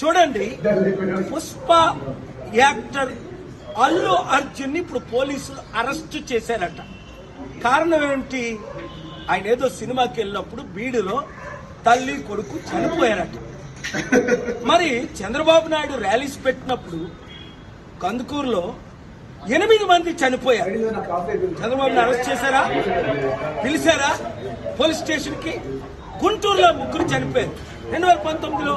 చూడండి పుష్ప యాక్టర్ అల్లు అర్జున్ ఇప్పుడు పోలీసులు అరెస్ట్ చేశారట. కారణం ఏంటి ఆయన ఏదో సినిమాకి వెళ్ళినప్పుడు బీడులో తల్లి కొడుకు చనిపోయారట. మరి చంద్రబాబు నాయుడు ర్యాలీస్ పెట్టినప్పుడు కందుకూరులో ఎనిమిది మంది చనిపోయారు. చంద్రబాబుని అరెస్ట్ చేశారా? పిలిచారా? పోలీస్ స్టేషన్కి? గుంటూరులో ముగ్గురు చనిపోయారు. రెండు వేల పంతొమ్మిదిలో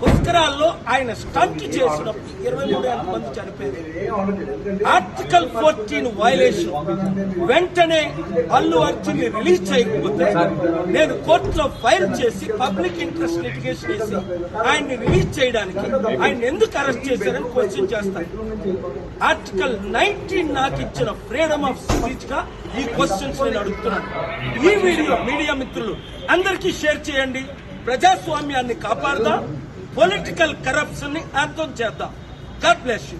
పుష్కరాల్లో ఆయన స్టంట్ చేసినప్పుడు ఇరవై మూడు వేల మంది చనిపోయారు. ఆర్టికల్ ఫోర్టీన్ వైలేషన్ వెంటనే అల్లు అర్జున్ని రిలీజ్ చేయకపోతే నేను కోర్టులో ఫైల్ చేసి పబ్లిక్ ఇంట్రెస్ట్ లిటిగేషన్ వేసి ఆయన్ని రిలీజ్ చేయడానికి ఆయన ఎందుకు అరెస్ట్ చేశారని క్వశ్చన్ చేస్తాను ఆర్టికల్ నైన్టీన్ నాకు ఇచ్చిన ఫ్రీడమ్ ఆఫ్ స్పీచ్గా ఈ క్వశ్చన్స్ నేను అడుగుతున్నాను. ఈ వీడియో మీడియా మిత్రులు అందరికీ షేర్ చేయండి. ప్రజాస్వామ్యాన్ని కాపాడదాం పొలిటికల్ కరప్షన్ ని అర్థం చేద్దాం గాడ్ బ్లెస్ యూ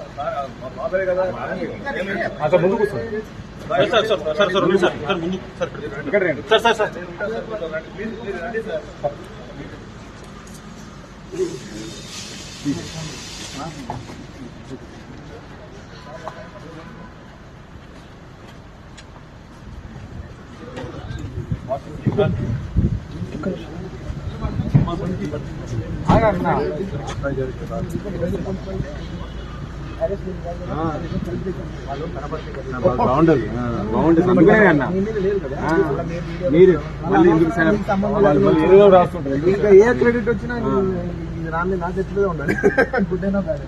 సార్ ముందు కూర్చోండి సార్ సార్ సార్ సార్ ఉంది సార్ సార్ ముందు సార్ ఇక్కడ రండి సార్ సార్ సార్ ఆగన్నా. బాగుండదు బాగుంటుంది అందుకనే అన్న మీరు మళ్ళీ ఎందుకు ఏదో రాస్తుంటారు ఇంకా ఏ క్రెడిట్ వచ్చినా రాని నా చేతిలో ఉండాలి గుడ్ అయినా బ్యాడ్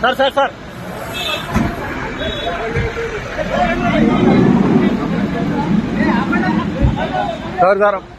سر سر سر سر سر سر